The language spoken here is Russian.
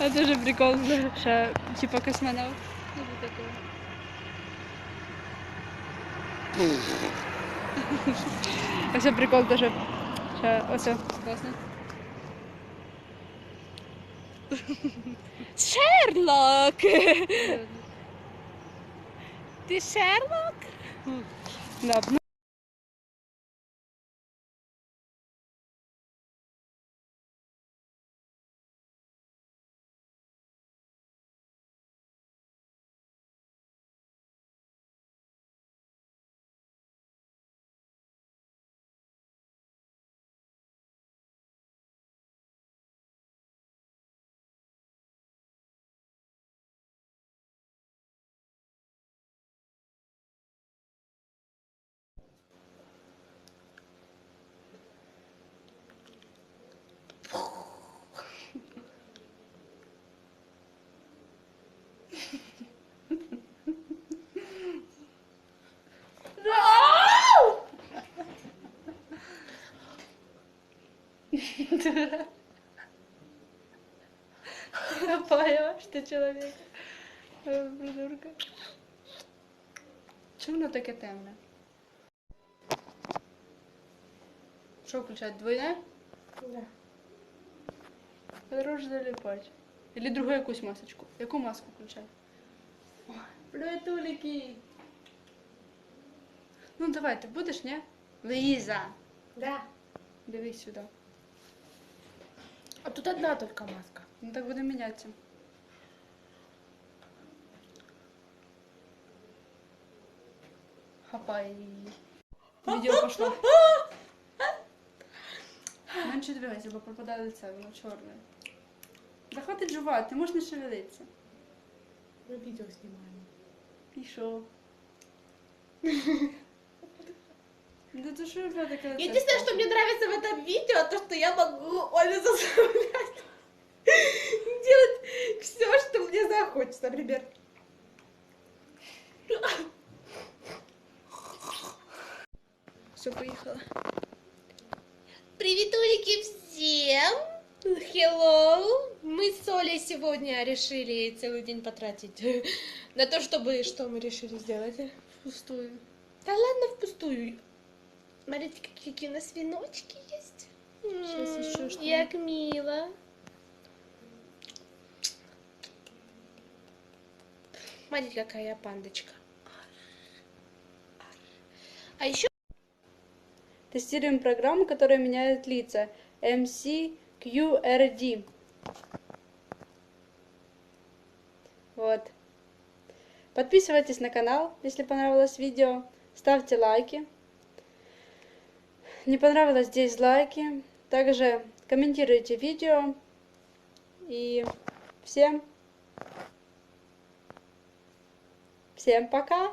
А дуже прикольно, що типа космонавт. Ну, це таке. А ще прикол дуже. Ось класно. Шерлок! Ти Шерлок? Да, ну, Поняла, что человек. Э, Придурка. Чому воно таке темне? Що включати? Двойне? Да. Хорош залипать. Или другу якусь масочку. Яку маску включати? Ой, Ну давай, ти будеш, ні? Лиза! Да. Дивись сюди. А тут одна только маска. Ну так буде мінятися. Хапай. Відео пошло. Менше дивися, бо пропадає лице, воно чорне. Да хватить жувати, ти можеш не шевелитися. Мы видео снимаем. І що? Да то що ви таке? Единственное, что мне нравится в этом видео, то, что я могу Олю заставлять делать все, что мне захочется, например. Все, поїхала. Приветулики всем! Hello! Мы с Олей сегодня решили целый день потратить на то, чтобы... Что мы решили сделать? Пустую. Да ладно, впустую. Смотрите, какие, у нас веночки есть. Ещё что-нибудь. Як мило. Смотрите, какая я пандочка. А еще Тестируем программу, которая меняет лица. MCQRD. Вот. Подписывайтесь на канал, если понравилось видео. Ставьте лайки. Не понравилось дизлайки. Также комментируйте видео. И всем, всем пока!